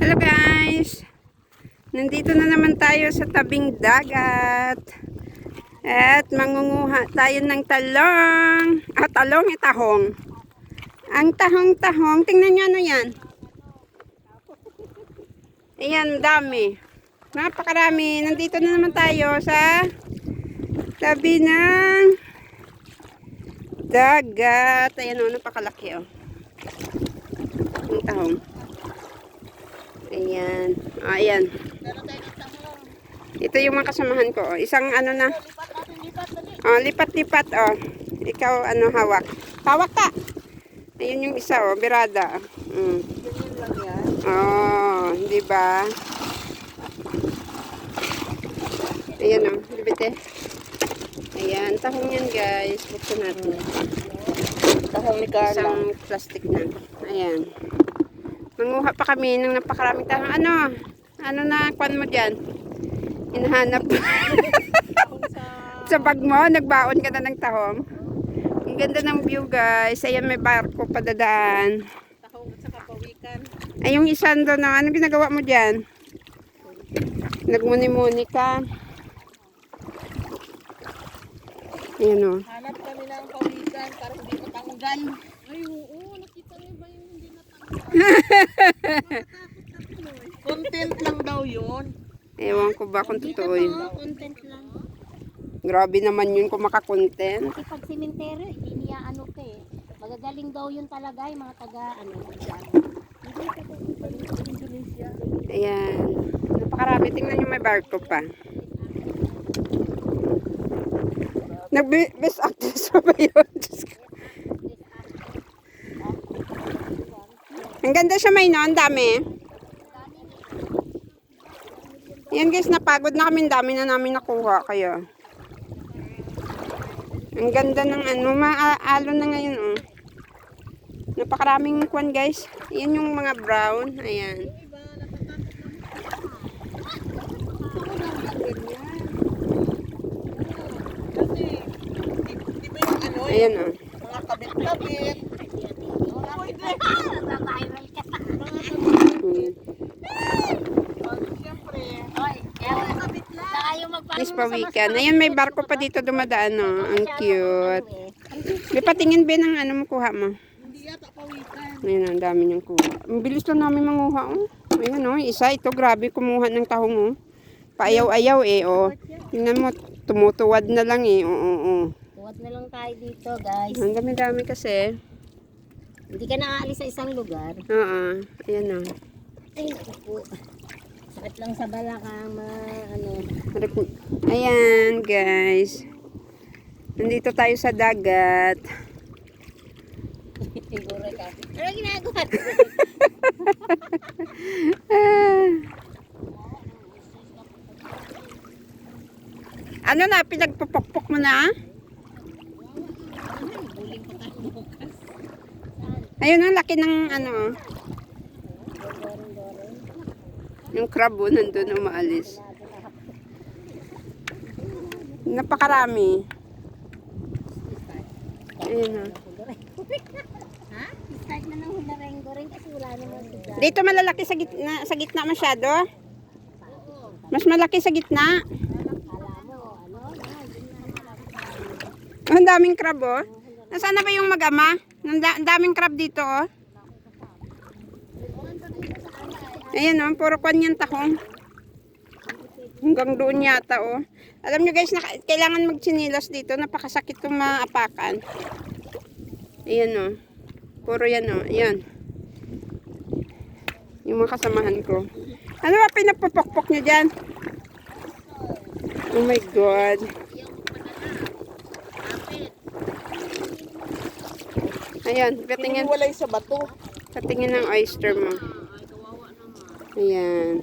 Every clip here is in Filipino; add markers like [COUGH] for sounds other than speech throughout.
Hello guys! Nandito na naman tayo sa tabing dagat. At mangunguha tayo ng talong. Ah, talong, eh, tahong. Ang tahong-tahong. Tingnan nyo ano yan. Ayan, dami. Napakarami. Nandito na naman tayo sa tabi ng dagat. Ayan o, napakalaki o. Ang tahong. Ayan. Ah, ayan. Ito yung mga kasamahan ko. oh. Isang ano na. Oh, lipat-lipat oh. Ikaw ano hawak. Hawak ka. Ayun yung isa oh, birada. Mm. Oh, di ba? Ayan oh, libite. Ayan, tahong yan guys. Buksan natin. Tahong ni Carla. Isang plastic na. Ayan. Manguha pa kami ng napakaraming tahong. Ano? Ano na kwan mo dyan? Hinahanap. [LAUGHS] sa bag mo, nagbaon ka na ng tahong. Ang ganda ng view guys. Ayan may barko padadaan. Tahong at saka pawikan. Ay yung isa doon, ano ginagawa mo dyan? Nagmuni-muni ka. Ayan o. Hanap kami ng pawikan para hindi matanggal. Ay, oo. Nakita niyo ba yung? [LAUGHS] Content lang daw yun. Ewan ko ba kung totoo yun. content lang. Grabe naman yun kung makakontent. Kasi pag simentero, hindi niya ano ka eh. Magagaling daw yun talaga yung mga taga ano. Ayan. Napakarami. Tingnan nyo may barko pa. Nag-best actress pa ba yun? Diyos ko. Ang ganda siya may no. Ang dami. Yan guys, napagod na kami. Dami na namin nakuha. Kaya. Ang ganda ng ano. Maalo na ngayon oh. Napakaraming kwan guys. Yan yung mga brown. Ayan. Kasi, di, di ba yung ano, Ayan oh. mga kabit-kabit. Magpa- Miss Pawikan. Ayan, may barko pa dito dumadaan, no? Ang cute. eh. May patingin ba ng ano mo kuha mo? hindi yata pawikan. Ayan, ang dami niyang kuha. Ang bilis lang namin manguha, oh. Ayan, oh. Isa, ito, grabe kumuha ng tahong, oh. Paayaw-ayaw, eh, oh. Tingnan mo, tumutuwad na lang, eh. Oo, oo, oo. Tuwad na lang tayo dito guys. Ang dami-dami kasi. Hindi ka nakaalis sa isang lugar. Oo, ayan, oh. Ay, po. Sakit lang sa balakang mga ano. Ayan, guys. Nandito tayo sa dagat. [LAUGHS] Siguro ka. Ano ginagawa? [LAUGHS] Ano na, pinagpupukpok mo na? Ayun ang laki ng ano. Yung crab oh, nandun umaalis. Napakarami. Ayun oh. Start na ng hularenggo rin kasi wala naman siya. Dito malalaki sa gitna, sa gitna masyado. Mas malaki sa gitna. Ano? Ang daming crab oh. Nasaan na ba yung mag-ama? Ang da- ang daming crab dito oh. Ayan oh, puro kwan yung tahong. Hanggang doon yata oh. Alam nyo guys, naka- kailangan magtsinilas dito. Napakasakit kung maapakan. Ayan oh. Puro yan oh. Ayan. Yung mga kasamahan ko. Ano ba pinapupokpok nyo dyan? Oh my God. Ayan, patingin, Hiniwalay sa bato. patingin ng oyster mo. Ayan.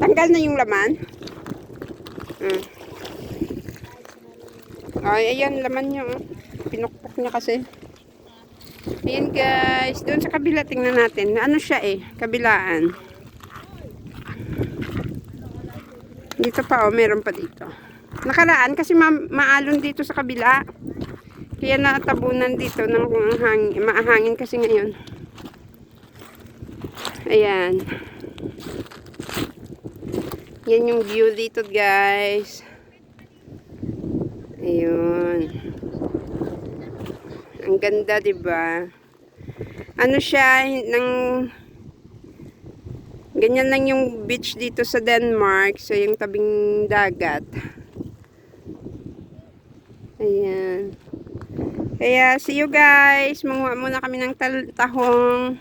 Tanggal na yung laman? Ah. Ay, ayan, laman niya. Oh. Pinukpok niya kasi. Ayan guys, doon sa kabila tingnan natin. Ano siya eh, kabilaan. Dito pa oh, meron pa dito. Nakaraan kasi ma maalon dito sa kabila. Kaya natabunan dito ng hangin, maahangin kasi ngayon. Ayan. Yan yung view dito, guys. Ayun. Ang ganda, 'di ba? Ano siya ng Ganyan lang yung beach dito sa Denmark. So, yung tabing dagat. Ayan. Kaya, see you guys. Manguha muna kami ng tahong.